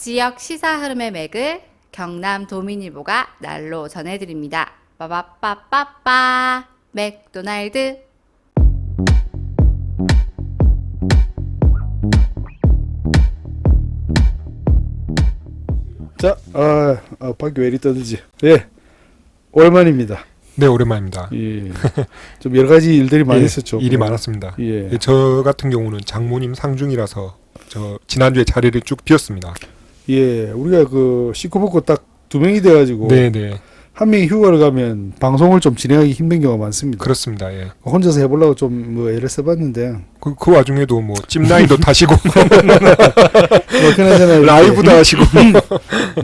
지역 시사 흐름의 맥을 경남 도민일보가 날로 전해드립니다. 빠바빠빠빠 맥도날드 자, 아, 아 밖에 왜 이리 떠들지? 예, 오랜만입니다. 네 오랜만입니다. 예, 좀 여러 가지 일들이 많이 예, 있었죠. 일이 많았습니다. 예, 예, 저 같은 경우는 장모님 상중이라서 저 지난주에 자리를 쭉 비웠습니다. 예, 우리가 그 벗고 딱두 명이 돼가지고 네, 네, 한 명이 휴가를 가면 방송을 좀 진행하기 힘든 경우가 많습니다. 그렇습니다. 예. 혼자서 해보려고 좀 뭐 애를 써봤는데 그, 그 와중에도 뭐 찜라인도 타시고 뭐 그나저나 라이브도 하시고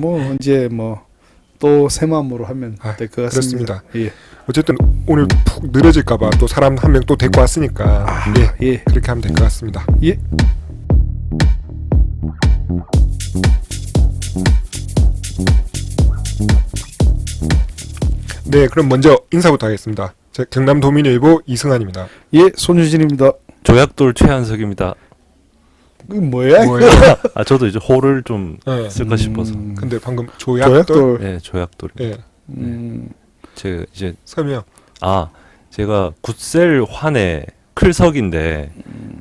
뭐 이제 뭐 또 새 마음으로 하면 아, 될 것 같습니다. 예, 어쨌든 오늘 푹 느려질까봐 또 사람 한 명 또 데리고 왔으니까 예, 예, 그렇게 하면 될 것 같습니다. 예. 네, 그럼 먼저 인사부터 하겠습니다. 제 경남 도민일보 이승환입니다. 예, 손유진입니다. 조약돌 최한석입니다. 그 뭐야? 뭐예요? 아 저도 이제 호를 좀 네. 쓸까 싶어서. 음, 근데 방금 조약돌, 조약돌. 네, 조약돌. 예, 음, 제가 이제 설명. 아 제가 굿셀 환의 클석인데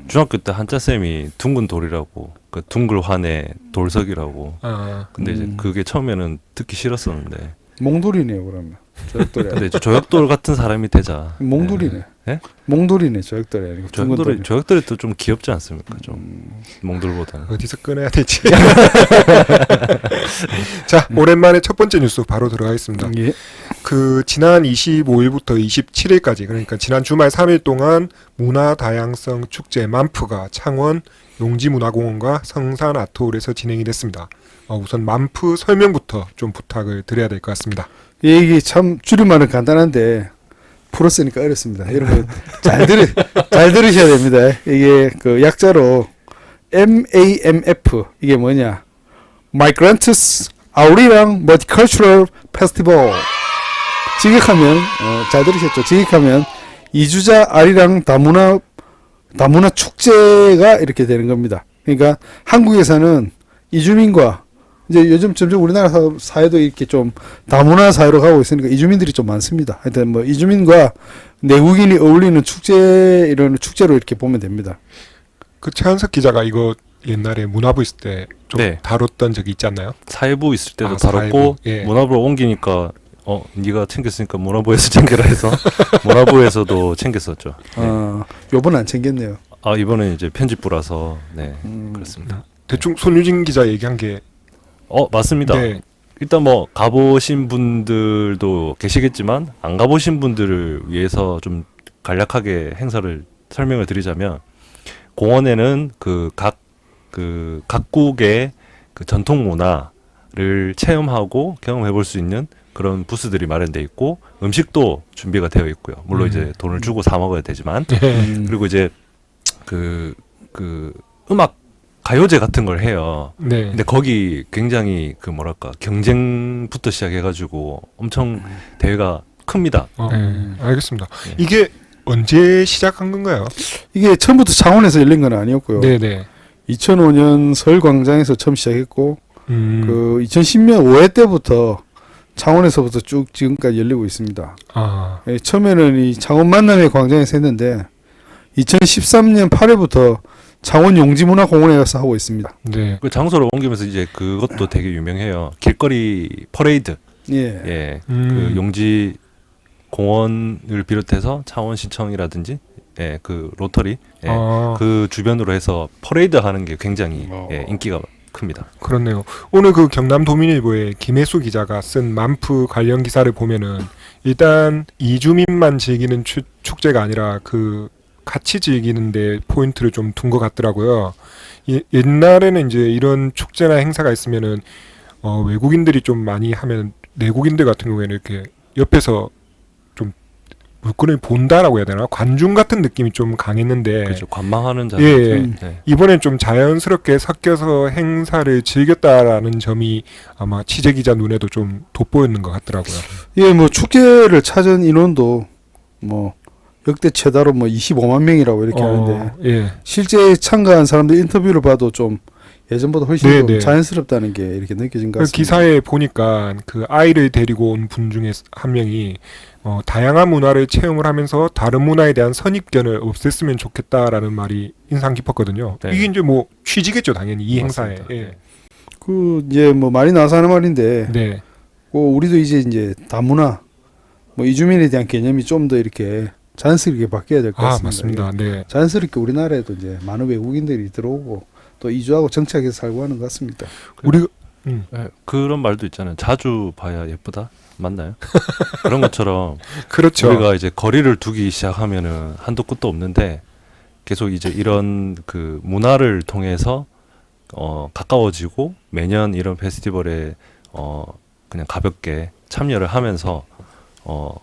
중학교 때 한자 쌤이 둥근 돌이라고 그 둥글 환의 돌석이라고. 아, 근데 이제 음. 그게 처음에는 듣기 싫었었는데. 몽돌이네요, 그러면. 조약돌이. 근데 조약돌 같은 사람이 되자. 몽돌이네. 네? 몽돌이네, 조약돌이 아니고 둥근 조약돌이 돌이. 조약돌이 또 좀 귀엽지 않습니까? 좀 음, 몽돌보다는. 어디서 끊어야 될지. 자, 오랜만에 첫 번째 뉴스 바로 들어가겠습니다. 예. 그 지난 25일부터 27일까지 그러니까 지난 주말 3일 동안 문화 다양성 축제 만프가 창원 용지문화공원과 성산 아트홀에서 진행이 됐습니다. 어, 우선 만프 설명부터 좀 부탁을 드려야 될 것 같습니다. 예, 이게 참 줄임말은 간단한데 풀었으니까 어렵습니다. 여러분 잘 들으 잘 들으셔야 됩니다. 이게 그 약자로 MAMF 이게 뭐냐? Migrants Auri랑 Multicultural Festival. 직역하면 어, 잘 들으셨죠? 직역하면 이주자 아리랑 다문화 다문화 축제가 이렇게 되는 겁니다. 그러니까 한국에서는 이주민과 이제 요즘 점점 우리나라 사- 사회도 이렇게 좀 다문화 사회로 가고 있으니까 이주민들이 좀 많습니다. 하여튼 뭐 이주민과 내국인이 어울리는 축제 이런 축제로 이렇게 보면 됩니다. 그 최한석 기자가 이거 옛날에 문화부 있을 때 좀 네. 다뤘던 적이 있지 않나요? 사회부 있을 때도 아, 다뤘고 사회부. 예. 문화부로 옮기니까 어 네가 챙겼으니까 문화부에서 챙겨라 해서 문화부에서도 챙겼었죠. 네. 어, 요번 안 챙겼네요. 아 이번에 이제 편집부라서 네 음, 그렇습니다. 대충 손유진 기자 얘기한 게 어 맞습니다. 네, 일단 뭐 가보신 분들도 계시겠지만 안 가보신 분들을 위해서 좀 간략하게 행사를 설명을 드리자면 공원에는 그각그 각국의 그 전통 문화를 체험하고 경험해 볼 수 있는 그런 부스들이 마련돼 있고 음식도 준비가 되어 있고요. 물론 음. 이제 돈을 주고 사 먹어야 되지만 음, 그리고 이제 그, 그 음악 가요제 같은 걸 해요. 네. 근데 거기 굉장히 그 뭐랄까 경쟁부터 시작해가지고 엄청 대회가 큽니다. 어, 음. 알겠습니다. 네. 이게 언제 시작한 건가요? 이게 처음부터 창원에서 열린 건 아니었고요. 네, 네. 2005년 서울광장에서 처음 시작했고 음, 그 2010년 5회 때부터 창원에서부터 쭉 지금까지 열리고 있습니다. 아, 예, 처음에는 이 창원 만남의 광장에서 했는데 2013년 8회부터 창원 용지문화공원에서 하고 있습니다. 네. 그 장소를 옮기면서 이제 그것도 되게 유명해요. 길거리 퍼레이드. 예. 예. 음. 그 용지 공원을 비롯해서 창원 시청이라든지 예, 그 로터리 예, 아, 그 주변으로 해서 퍼레이드 하는 게 굉장히 어. 예, 인기가 큽니다. 그렇네요. 오늘 그 경남 도민일보의 김혜수 기자가 쓴 만프 관련 기사를 보면은 일단 이주민만 즐기는 추, 축제가 아니라 그 같이 즐기는데 포인트를 좀 둔 것 같더라고요. 예, 옛날에는 이제 이런 축제나 행사가 있으면은 어, 외국인들이 좀 많이 하면 내국인들 같은 경우에는 이렇게 옆에서 좀 물건을 본다라고 해야 되나 관중 같은 느낌이 좀 강했는데 그렇죠. 관망하는 자. 예, 예. 음. 네. 이번엔 좀 자연스럽게 섞여서 행사를 즐겼다라는 점이 아마 취재 기자 눈에도 좀 돋보였는 것 같더라고요. 예, 뭐 축제를 찾은 인원도 뭐 역대 최다로 뭐 25만 명이라고 이렇게 하는데 예, 실제 참가한 사람들 인터뷰를 봐도 좀 예전보다 훨씬 네, 더 네. 자연스럽다는 게 이렇게 느껴진 것그 같습니다. 기사에 보니까 그 아이를 데리고 온 분 중에 한 명이 어, 다양한 문화를 체험을 하면서 다른 문화에 대한 선입견을 없앴으면 좋겠다라는 말이 인상 깊었거든요. 네. 이게 이제 뭐 취지겠죠, 당연히 이 행사에. 맞습니다. 예. 네. 그 이제 뭐 많이 나와서 하는 말인데 네. 그 우리도 이제 이제 다문화 뭐 이주민에 대한 개념이 좀 더 이렇게 자연스럽게 바뀌어야 될것 아, 같습니다. 맞습니다. 네. 자연스럽게 우리나라에도 이제 많은 외국인들이 들어오고 또 이주하고 정착해서 살고 하는 것 같습니다. 우리 음, 예, 그런 말도 있잖아요. 자주 봐야 예쁘다. 맞나요? 그런 것처럼 그렇죠. 우리가 이제 거리를 두기 시작하면은 한도 끝도 없는데 계속 이제 이런 그 문화를 통해서 어 가까워지고 매년 이런 페스티벌에 어 그냥 가볍게 참여를 하면서 어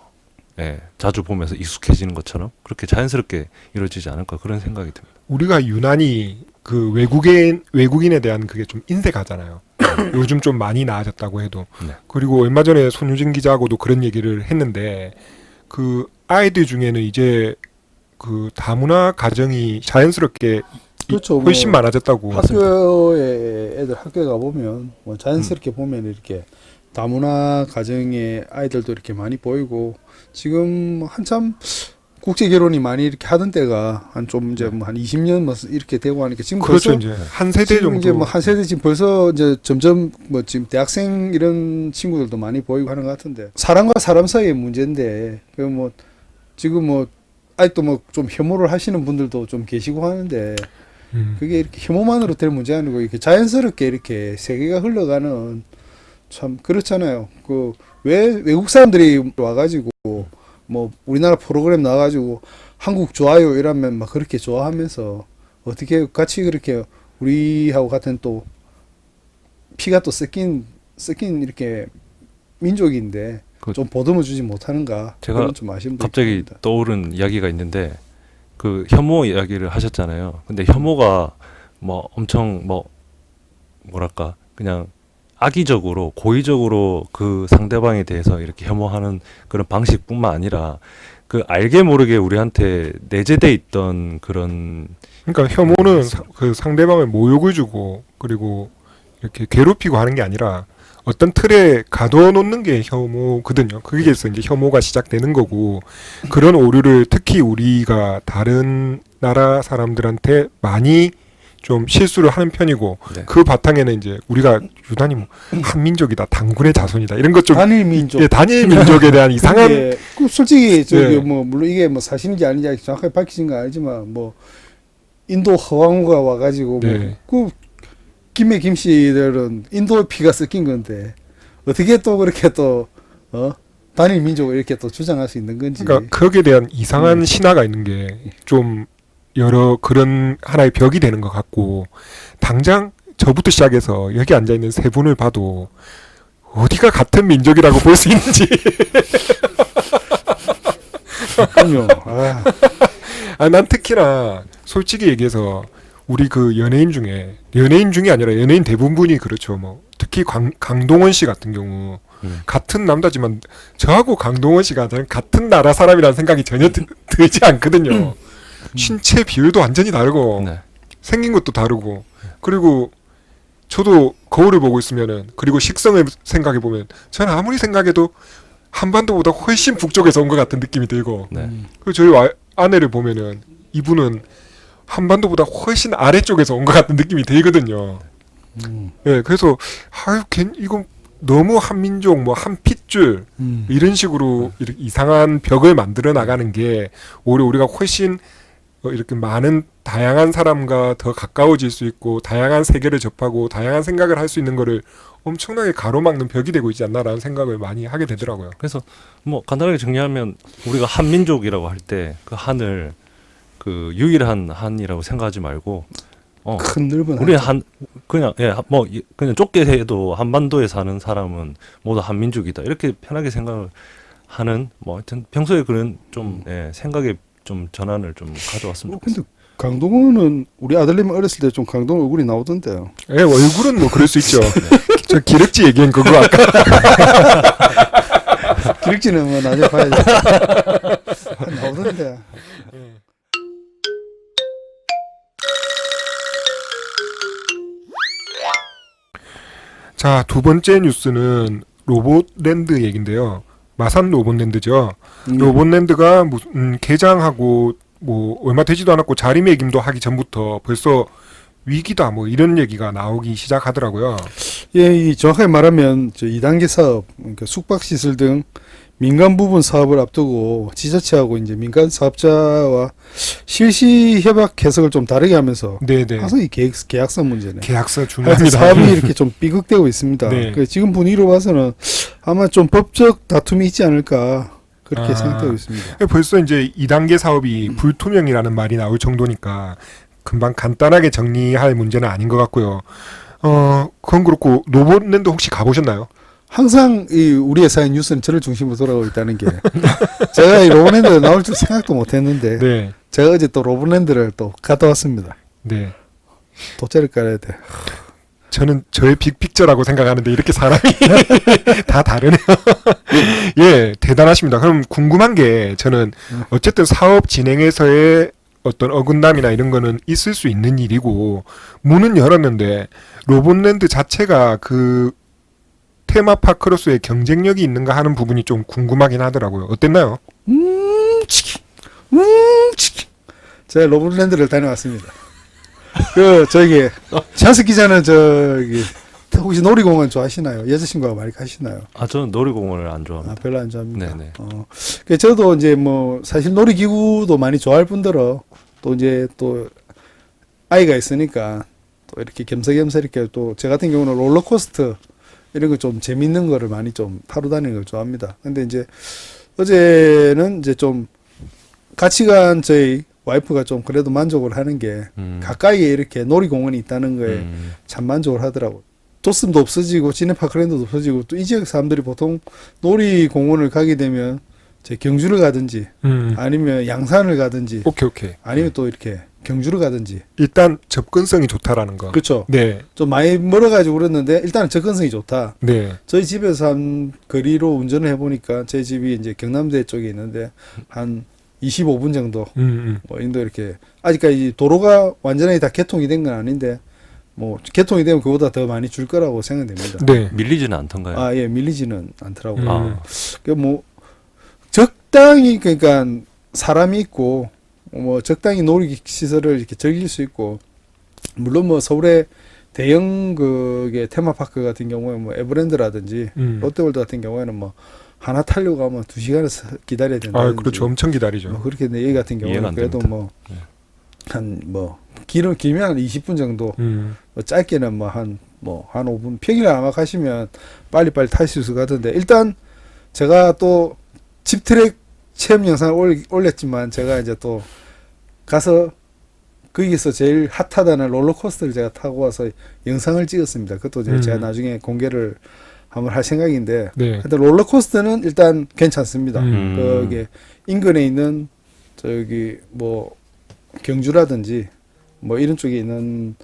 예, 자주 보면서 익숙해지는 것처럼 그렇게 자연스럽게 이루어지지 않을까 그런 생각이 듭니다. 우리가 유난히 그 외국인 외국인에 대한 그게 좀 인색하잖아요. 요즘 좀 많이 나아졌다고 해도 네. 그리고 얼마 전에 손유진 기자하고도 그런 얘기를 했는데 그 아이들 중에는 이제 그 다문화 가정이 자연스럽게 이- 그렇죠. 훨씬 뭐 많아졌다고 학교에 애들 학교 가 보면 뭐 자연스럽게 음. 보면 이렇게 다문화 가정의 아이들도 이렇게 많이 보이고 지금 한참 국제 결혼이 많이 이렇게 하던 때가 한 좀 이제 뭐 한 20년 뭐 이렇게 되고 하니까 지금 그렇죠 벌써 이제 한 세대 정도 이제 뭐 한 세대 지금 벌써 이제 점점 뭐 지금 대학생 이런 친구들도 많이 보이고 하는 것 같은데 사람과 사람 사이의 문제인데 그 뭐 지금 뭐 아직도 뭐 좀 혐오를 하시는 분들도 좀 계시고 하는데 음. 그게 이렇게 혐오만으로 될 문제 아니고 이렇게 자연스럽게 이렇게 세계가 흘러가는 참 그렇잖아요. 그 왜 외국 사람들이 와가지고 뭐 우리나라 프로그램 나와가지고 한국 좋아요 이러면 막 그렇게 좋아하면서 어떻게 같이 그렇게 우리하고 같은 또 피가 또 섞인 섞인 이렇게 민족인데 그- 좀 보듬어 주지 못하는가 제가 좀 아쉬움도 갑자기 있습니다. 떠오른 이야기가 있는데 그 혐오 이야기를 하셨잖아요. 근데 혐오가 뭐 엄청 뭐 뭐랄까 그냥 악의적으로 고의적으로 그 상대방에 대해서 이렇게 혐오하는 그런 방식뿐만 아니라 그 알게 모르게 우리한테 내재돼 있던 그런 그러니까 혐오는 사- 그 상대방을 모욕을 주고 그리고 이렇게 괴롭히고 하는 게 아니라 어떤 틀에 가둬놓는 게 혐오거든요. 그게서 이제 혐오가 시작되는 거고 그런 오류를 특히 우리가 다른 나라 사람들한테 많이 좀 실수를 하는 편이고 네. 그 바탕에는 이제 우리가 유난히 뭐 한민족이다, 단군의 자손이다 이런 것좀 단일 민족 예, 단일 민족에 대한 이상한 그게 그 솔직히 저기 예. 뭐 물론 이게 뭐 사실인지 아닌지 정확하게 밝히진 건 알지만 뭐 인도 허왕우가 와가지고 네. 뭐 그 김해 김씨들은 인도 피가 섞인 건데 어떻게 또 그렇게 또 어? 단일 민족을 이렇게 또 주장할 수 있는 건지 그러니까 거기에 대한 이상한 음. 신화가 있는 게 좀 여러 그런 하나의 벽이 되는 것 같고 당장 저부터 시작해서 여기 앉아 있는 세 분을 봐도 어디가 같은 민족이라고 볼 수 있는지 그럼요. 아, 아, 난 특히나 솔직히 얘기해서 우리 그 연예인 중에 연예인 중이 아니라 연예인 대부분이 그렇죠 뭐 특히 강, 강동원 씨 같은 경우 음. 같은 남자지만 저하고 강동원 씨가 같은 나라 사람이라는 생각이 전혀 드, 들지 않거든요 신체 비율도 완전히 다르고 네. 생긴 것도 다르고 그리고 저도 거울을 보고 있으면은 그리고 식성을 생각해 보면 저는 아무리 생각해도 한반도보다 훨씬 북쪽에서 온 것 같은 느낌이 들고 네. 음, 그 저희 와, 아내를 보면은 이분은 한반도보다 훨씬 아래쪽에서 온 것 같은 느낌이 들거든요. 음, 예, 그래서 아유, 걘 이건 너무 한민족 뭐 한 핏줄 음. 이런 식으로 이렇게 이상한 벽을 만들어 나가는 게 오히려 우리가 훨씬 어, 이렇게 많은 다양한 사람과 더 가까워질 수 있고 다양한 세계를 접하고 다양한 생각을 할 수 있는 거를 엄청나게 가로막는 벽이 되고 있지 않나라는 생각을 많이 하게 되더라고요. 그래서 뭐 간단하게 정리하면 우리가 한민족이라고 할 때 그 한을 그 유일한 한이라고 생각하지 말고 어 큰 넓은 우리. 한 그냥 예뭐 그냥 좁게 해도 한반도에 사는 사람은 모두 한민족이다 이렇게 편하게 생각을 하는 뭐 하여튼 평소에 그런 좀 예, 생각의 좀 전환을 좀 가져왔으면 어, 좋겠어요. 근데 강동원은 우리 아들님 어렸을 때 좀 강동 얼굴이 나오던데요. 예, 얼굴은 뭐 그럴 수 있죠. 저 기럭지 얘기한 그거 아까 기력지는 뭐 나중에 봐야 돼. 나오던데. 자, 두 번째 뉴스는 로봇랜드 얘긴데요. 마산 로봇랜드죠. 음. 로봇랜드가 무슨 음, 개장하고 뭐 얼마 되지도 않았고 자리매김도 하기 전부터 벌써 위기다 뭐 이런 얘기가 나오기 시작하더라고요. 예, 이 정확하게 말하면 저 2단계 사업, 그러니까 숙박 시설 등 민간 부분 사업을 앞두고 지자체하고 이제 민간 사업자와 실시 협약 해석을 좀 다르게 하면서 네네. 항상 이 계약, 계약서 문제네. 계약서 중요합니다. 사업이 이렇게 좀 삐걱대고 있습니다. 네. 그 지금 분위기로 봐서는 아마 좀 법적 다툼이 있지 않을까 그렇게 아. 생각되고 있습니다. 벌써 이제 2단계 사업이 불투명이라는 말이 나올 정도니까 금방 간단하게 정리할 문제는 아닌 것 같고요. 어, 그건 그렇고 로봇랜드 혹시 가보셨나요? 항상 이 우리 회사의 뉴스는 저를 중심으로 돌아가고 있다는 게 제가 이 로봇랜드 나올 줄 생각도 못했는데 네. 제가 어제 또 로봇랜드를 또 갔다 왔습니다. 네. 돗자리 깔아야 돼. 저는 저의 빅픽처라고 생각하는데 이렇게 사람이 다 다르네요. 예, 대단하십니다. 그럼 궁금한 게 저는 어쨌든 사업 진행에서의 어떤 어긋남이나 이런 거는 있을 수 있는 일이고 문은 열었는데 로봇랜드 자체가 그 테마파크로서의 경쟁력이 있는가 하는 부분이 좀 궁금하긴 하더라고요. 어땠나요? 음, 치키. 음, 치키. 제가 로봇랜드를 다녀왔습니다. 그 저기 찬스 기자는 저기 혹시 놀이공원 좋아하시나요? 여자친구가 많이 가시나요? 아 저는 놀이공원을 안 아, 좋아합니다. 별로 안 좋아합니다. 네네. 어, 그 저도 이제 뭐 사실 놀이기구도 많이 좋아할 뿐더러 또 이제 또 아이가 있으니까 또 이렇게 겸사겸사 이렇게 또 제 같은 경우는 롤러코스터 이런 거 좀 재밌는 거를 많이 좀 타러 다니는 걸 좋아합니다. 근데 이제 어제는 이제 좀 같이 간 저희 와이프가 좀 그래도 만족을 하는 게 음. 가까이에 이렇게 놀이공원이 있다는 거에 음. 참 만족을 하더라고. 도슴도 없어지고 시내파크랜드도 없어지고 또 이 지역 사람들이 보통 놀이공원을 가게 되면 제 경주를 가든지 음. 아니면 양산을 가든지 오케이 오케이. 아니면 또 이렇게 경주를 가든지 일단 접근성이 좋다라는 거. 그렇죠. 네, 좀 많이 멀어가지고 그랬는데 일단은 접근성이 좋다. 네. 저희 집에서 한 거리로 운전을 해보니까 제 집이 이제 경남대 쪽에 있는데 한 25분 정도 음, 음. 뭐 인도 이렇게 아직까지 도로가 완전히 다 개통이 된 건 아닌데 뭐 개통이 되면 그보다 더 많이 줄 거라고 생각됩니다. 네. 밀리지는 않던가요? 아 예 밀리지는 않더라고요. 음. 아. 그뭐 적당히 그러니까 사람이 있고 뭐 적당히 놀이 시설을 이렇게 즐길 수 있고 물론 뭐 서울의 대형 그게 테마파크 같은 경우에 뭐 에버랜드라든지 음. 롯데월드 같은 경우에는 뭐 하나 타려고 하면 두 시간을 서- 기다려야 된다. 아, 그렇죠. 엄청 기다리죠. 뭐 그렇게 근데 여기 같은 경우는 안 그래도. 네. 뭐한뭐 길은 길면 한 20분 정도 음. 뭐 짧게는 뭐 한 뭐한 5분 평일에 아마 가시면 빨리빨리 탈수 있을 것 같은데 일단 제가 또 집트랙 체험 영상을 올, 올렸지만 제가 이제 또 가서 거기서 제일 핫하다는 롤러코스터를 제가 타고 와서 영상을 찍었습니다. 그것도 음. 제가 나중에 공개를 한번 할 생각인데 네. 하여튼 롤러코스터는 일단 괜찮습니다. 음. 거기 인근에 있는 저기 뭐 경주라든지 뭐 이런 쪽에 있는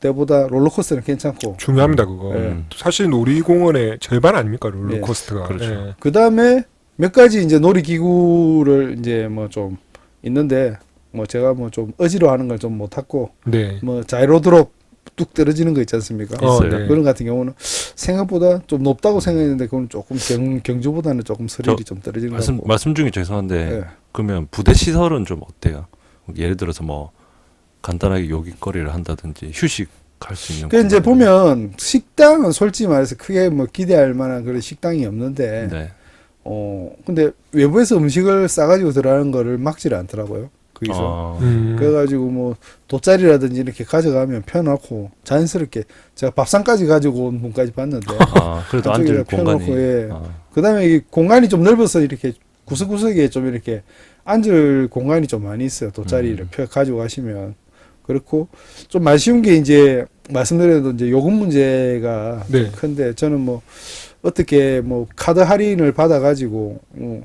때보다 롤러코스터는 괜찮고 중요합니다, 그거. 네. 사실 놀이공원의 절반 아닙니까, 롤러코스터가. 그렇죠. 예. 그 다음에 몇 가지 이제 놀이기구를 이제 뭐 좀 있는데 뭐 제가 뭐 좀 어지러 하는 걸 좀못 탔고 네. 뭐 자이로 드롭 뚝 떨어지는 거 있지 않습니까? 어. 네. 그런 같은 경우는 생각보다 좀 높다고 생각했는데 그건 조금 경, 경주보다는 조금 스릴이 좀 떨어지는 것 말씀 같고 말씀 중에 죄송한데 예. 그러면 부대 시설은 좀 어때요? 예를 들어서 뭐 간단하게 요깃거리를 한다든지 휴식 할 수 있는. 그 이제 보면 식당은 솔직히 말해서 크게 뭐 기대할 만한 그런 식당이 없는데 네. 어 근데 외부에서 음식을 싸가지고 들어가는 거를 막지를 않더라고요 거기서 아, 음. 그래가지고 뭐 돗자리라든지 이렇게 가져가면 펴놓고 자연스럽게 제가 밥상까지 가지고 온 분까지 봤는데 아, 그래도 앉을 공간이. 펴놓고, 예. 아, 그다음에 이 공간이 좀 넓어서 이렇게 구석구석에 좀 이렇게 앉을 공간이 좀 많이 있어요 돗자리를 음. 펴 가지고 가시면 그렇고 좀 아쉬운 게 이제 말씀드려도 이제 요금 문제가 네. 큰데 저는 뭐 어떻게 뭐 카드 할인을 받아 가지고 어,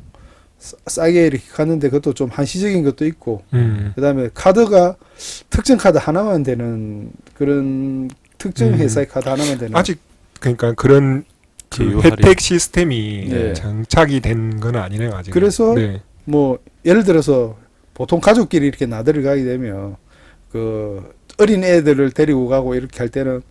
싸- 싸게 이렇게 갔는데 그것도 좀 한시적인 것도 있고 음. 그다음에 카드가 특정 카드 하나만 되는 그런 특정 음. 회사의 카드 하나만 되는 아직 그러니까 그런 그. 혜택 시스템이 네. 장착이 된 건 아니네요, 아직. 그래서 네. 뭐 예를 들어서 보통 가족끼리 이렇게 나들이 가게 되면 그 어린 애들을 데리고 가고 이렇게 할 때는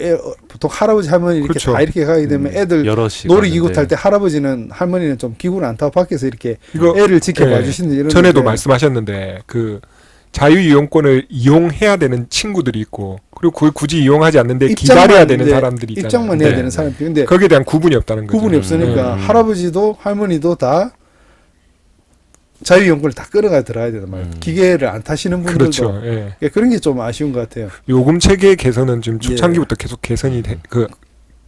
애, 어, 보통 할아버지 할머니 이렇게 그렇죠. 다 이렇게 가게 되면 음, 애들 놀이기구 탈 때 할아버지는 할머니는 좀 기구를 안 타고 밖에서 이렇게 이거 애를 지켜봐 예, 주시는 이런 전에도 말씀하셨는데 그 자유 이용권을 이용해야 되는 친구들이 있고 그리고 그걸 굳이 이용하지 않는데 기다려야 되는 네, 사람들이 있잖아요. 입장만 해야 네. 되는 사람들 근데 거기에 대한 구분이 없다는 거죠. 구분이 없으니까 음. 할아버지도 할머니도 다 자유이용권을 다 끌어가 들어야 되는 말이에요. 음. 기계를 안 타시는 분들도 그렇죠. 예. 예, 그런 게 좀 아쉬운 것 같아요. 요금 체계 개선은 지금 초창기부터 계속 개선이 돼, 그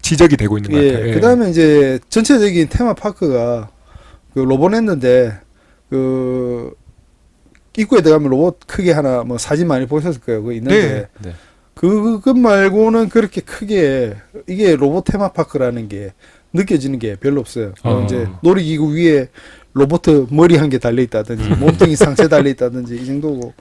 지적이 되고 있는 것 같아요. 예, 예. 그다음에 이제 전체적인 테마 파크가 그 로봇했는데 그 입구에 들어가면 로봇 크게 하나 뭐 사진 많이 보셨을 거예요. 그거 있는데 네. 네. 그것 말고는 그렇게 크게 이게 로봇 테마 파크라는 게 느껴지는 게 별로 없어요. 뭐 어. 이제 놀이기구 위에 로봇 머리 한 개 달려 있다든지 몸뚱이 상체 달려 있다든지 이 정도고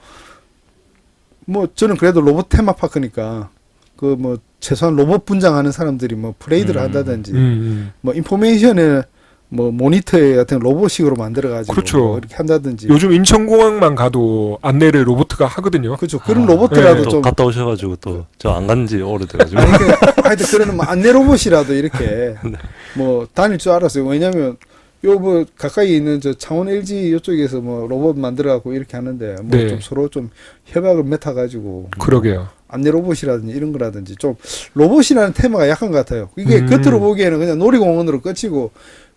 뭐 저는 그래도 로봇 테마파크니까 그 뭐 최소한 로봇 분장하는 사람들이 뭐 프레이드를 음. 한다든지 음, 음. 뭐 인포메이션을 뭐 모니터 같은 로봇식으로 만들어 가지고 그렇죠. 뭐 이렇게 한다든지 요즘 인천공항만 가도 안내를 로봇가 하거든요. 그렇죠 그런 아, 로봇들라도 네, 또좀 갔다 오셔가지고 또 저 안 간지 오래돼가지고 아니 그 하여튼 그런 뭐 안내 로봇이라도 이렇게 네. 뭐 다닐 줄 알았어요. 왜냐면 요 뭐 가까이 있는 저 창원 LG 이쪽에서 뭐 로봇 만들어 갖고 이렇게 하는데 뭐 네. 좀 서로 좀 협약을 맺어 가지고 그러게요. 안내 로봇이라든지 이런 거라든지 좀 로봇이라는 테마가 약한 것 같아요. 이게 음. 겉으로 보기에는 그냥 놀이공원으로 끝이고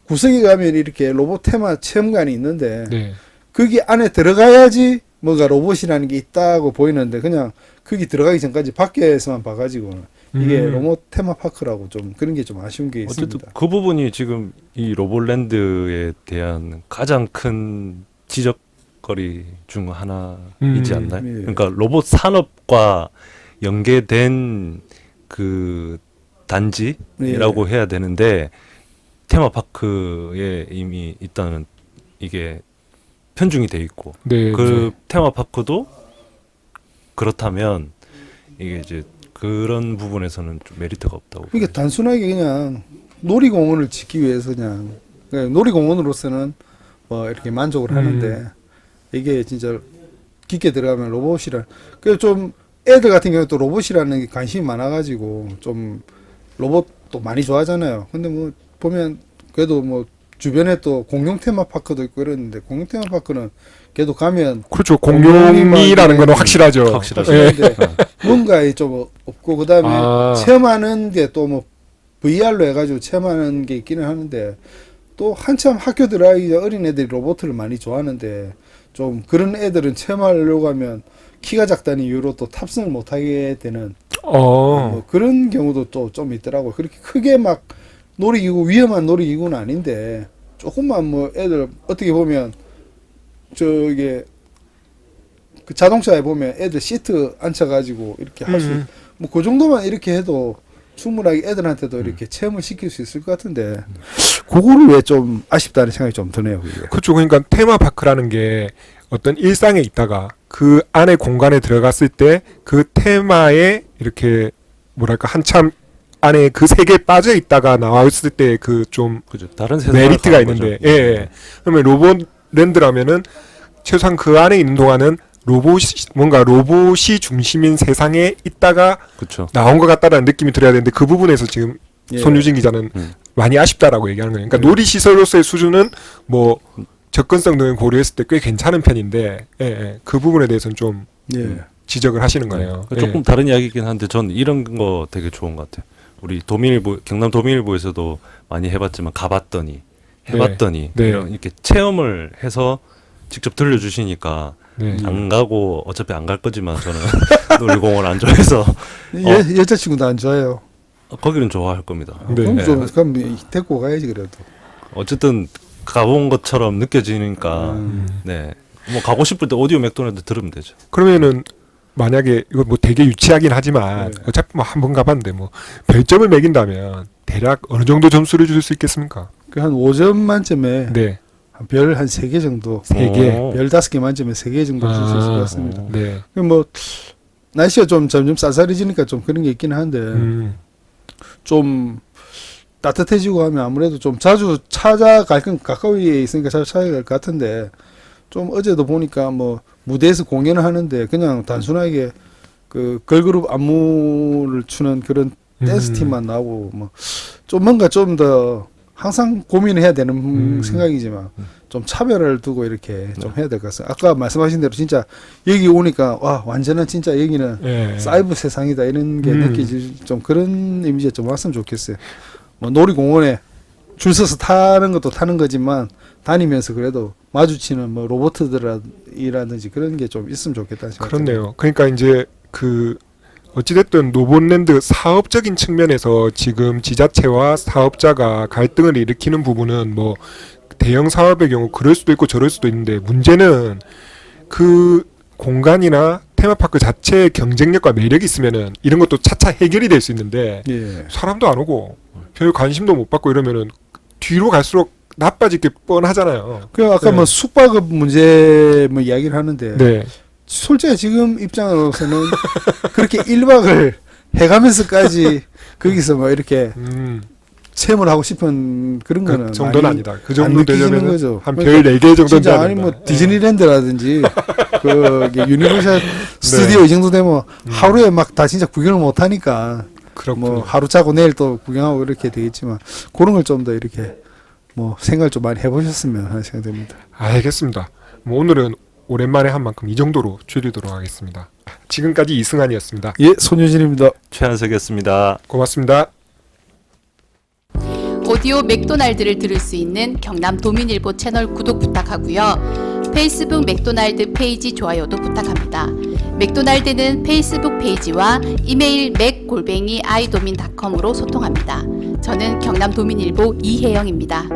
구석에 가면 이렇게 로봇 테마 체험관이 있는데 네. 거기 안에 들어가야지 뭔가 로봇이라는 게 있다고 보이는데 그냥 거기 들어가기 전까지 밖에서만 봐가지고는 이게 음. 로봇 테마파크라고 좀 그런 게 좀 아쉬운 게 어쨌든 있습니다. 그 부분이 지금 이 로봇랜드에 대한 가장 큰 지적거리 중 하나이지 음, 않나요? 예. 그러니까 로봇 산업과 연계된 그 단지라고 해야 되는데 테마파크에 이미 일단은 이게 편중이 돼 있고 네. 그 테마파크도 그렇다면 이게 이제 그런 부분에서는 좀 메리트가 없다고. 이게 단순하게 그냥 놀이공원을 짓기 위해서 그냥 그냥 놀이공원으로서는 뭐 이렇게 만족을 음. 하는데 이게 진짜 깊게 들어가면 로봇이라 그좀 애들 같은 경우 또 로봇이라는 게 관심이 많아가지고 좀 로봇도 많이 좋아하잖아요. 근데 뭐 보면 그래도 뭐 주변에 또 공룡 테마파크도 있고 이러는데 공룡 테마파크는 걔도 가면 그렇죠. 공룡이라는 건 확실하죠. 확실하죠. 예. 근데 뭔가 좀 없고 그다음에 아. 체험하는 게 또 뭐 VR로 해가지고 체험하는 게 있기는 하는데 또 한참 학교 들어가기 전 어린 애들이 로봇을 많이 좋아하는데 좀 그런 애들은 체험하려고 하면 키가 작다는 이유로 또 탑승을 못하게 되는 어. 뭐 그런 경우도 또 좀 있더라고요. 그렇게 크게 막 놀이기구 위험한 놀이기구는 아닌데 조금만 뭐 애들 어떻게 보면 저게 그 자동차에 보면 애들 시트 앉혀가지고 이렇게 할수 음. 뭐그 정도만 이렇게 해도 충분하게 애들한테도 이렇게 체험을 시킬 수 있을 것 같은데 그거를 왜 좀 아쉽다는 생각이 좀 드네요. 그게. 그렇죠. 그러니까 테마파크라는 게 어떤 일상에 있다가 그 안에 공간에 들어갔을 때 그 테마에 이렇게 뭐랄까 한참 안에 그 세계에 빠져 있다가 나왔을 때 그 좀 그죠. 다른 세상을 메리트가 있는데. 예, 예. 그러면 로봇 랜드라면은 최소한 그 안에 있는 동안은 로봇이 뭔가 로봇이 중심인 세상에 있다가 그렇죠. 나온 것 같다라는 느낌이 들어야 되는데 그 부분에서 지금 예. 손유진 기자는 음. 많이 아쉽다라고 얘기하는 거예요. 그러니까 네. 놀이 시설로서의 수준은 뭐 접근성 등을 고려했을 때 꽤 괜찮은 편인데 예, 예. 그 부분에 대해서는 좀 예. 지적을 하시는 거네요. 그 조금 다른 이야기긴 한데 전 이런 거 되게 좋은 것 같아요. 우리 도민일보 경남 도민일보에서도 많이 해봤지만 가봤더니 해봤더니 네. 이런 이렇게 체험을 해서 직접 들려주시니까 예. 네. 안 가고 어차피 안 갈 거지만 저는 놀이공원 안 좋아해서 여, 여자친구도 안 좋아해요. 거기는 좋아할 겁니다. 네. 그럼 네. 좀 그럼 데리고 가야지 그래도. 어쨌든 가본 것처럼 느껴지니까 음. 네. 뭐 가고 싶을 때 오디오 맥도날드 들으면 되죠. 그러면은 만약에 이거 뭐 되게 유치하긴 하지만 네. 어차피 뭐 한 번 가봤는데 뭐 별점을 매긴다면 대략 어느 정도 점수를 줄 수 있겠습니까? 그 한 5점 만점에 네, 별 한 세 개 정도, 세 개. 어. 별 다섯 개 만점에 세 개 정도 줄 수 있을 것 아, 같습니다. 어. 네. 그뭐 날씨가 좀 점점 쌀쌀해지니까 좀 그런 게 있긴 한데 음, 좀 따뜻해지고 하면 아무래도 좀 자주 찾아갈 건 가까이에 있으니까 자주 찾아갈 것 같은데 좀 어제도 보니까 뭐 무대에서 공연을 하는데 그냥 단순하게 그 걸그룹 안무를 추는 그런 음. 댄스 팀만 나오고 뭐 좀 뭔가 좀 더 항상 고민을 해야 되는 음. 생각이지만 좀 차별을 두고 이렇게 좀 해야 될 것 같습니다. 아까 말씀하신 대로 진짜 여기 오니까 와 완전한 진짜 여기는 예. 사이버 세상이다 이런 게 음. 느껴질 좀 그런 이미지가 좀 왔으면 좋겠어요. 뭐 놀이공원에 줄 서서 타는 것도 타는 거지만 다니면서 그래도 마주치는 뭐 로봇들이라든지 그런 게 좀 있으면 좋겠다 생각. 그렇네요. 그러니까 이제 그 어찌됐든 노본랜드 사업적인 측면에서 지금 지자체와 사업자가 갈등을 일으키는 부분은 뭐 대형 사업의 경우 그럴 수도 있고 저럴 수도 있는데 문제는 그 공간이나 테마파크 자체의 경쟁력과 매력이 있으면은 이런 것도 차차 해결이 될 수 있는데 예. 사람도 안 오고 별 관심도 못 받고 이러면은 뒤로 갈수록 나빠질 게 뻔하잖아요. 그 아까 네. 뭐 숙박업 문제 뭐 이야기를 하는데 네. 솔직히 지금 입장으로서는 그렇게 1박을 해가면서까지 거기서 뭐 이렇게 음. 체험을 하고 싶은 그런 거는 그 정도는 아니다. 그안 정도 되려면 거죠. 한 그러니까 별 4개 정도 진짜 아니 뭐 디즈니랜드라든지 그 유니버셜 스튜디오 이 정도 되면 하루에 막 다 진짜 구경을 못 하니까 그렇군요. 뭐 하루 자고 내일 또 구경하고 이렇게 되겠지만 그런 걸 좀 더 이렇게 뭐 생각을 좀 많이 해보셨으면 하는 생각 됩니다. 알겠습니다. 뭐 오늘은 오랜만에 한 만큼 이 정도로 줄이도록 하겠습니다. 지금까지 이승환이었습니다. 예, 손효진입니다. 최한석이었습니다. 고맙습니다. 오디오 맥도날드를 들을 수 있는 경남 도민일보 채널 구독 부탁하고요. 페이스북 맥도날드 페이지 좋아요도 부탁합니다. 맥도날드는 페이스북 페이지와 이메일 맥골뱅이 아이도민닷컴으로 소통합니다. 저는 경남 도민일보 이혜영입니다.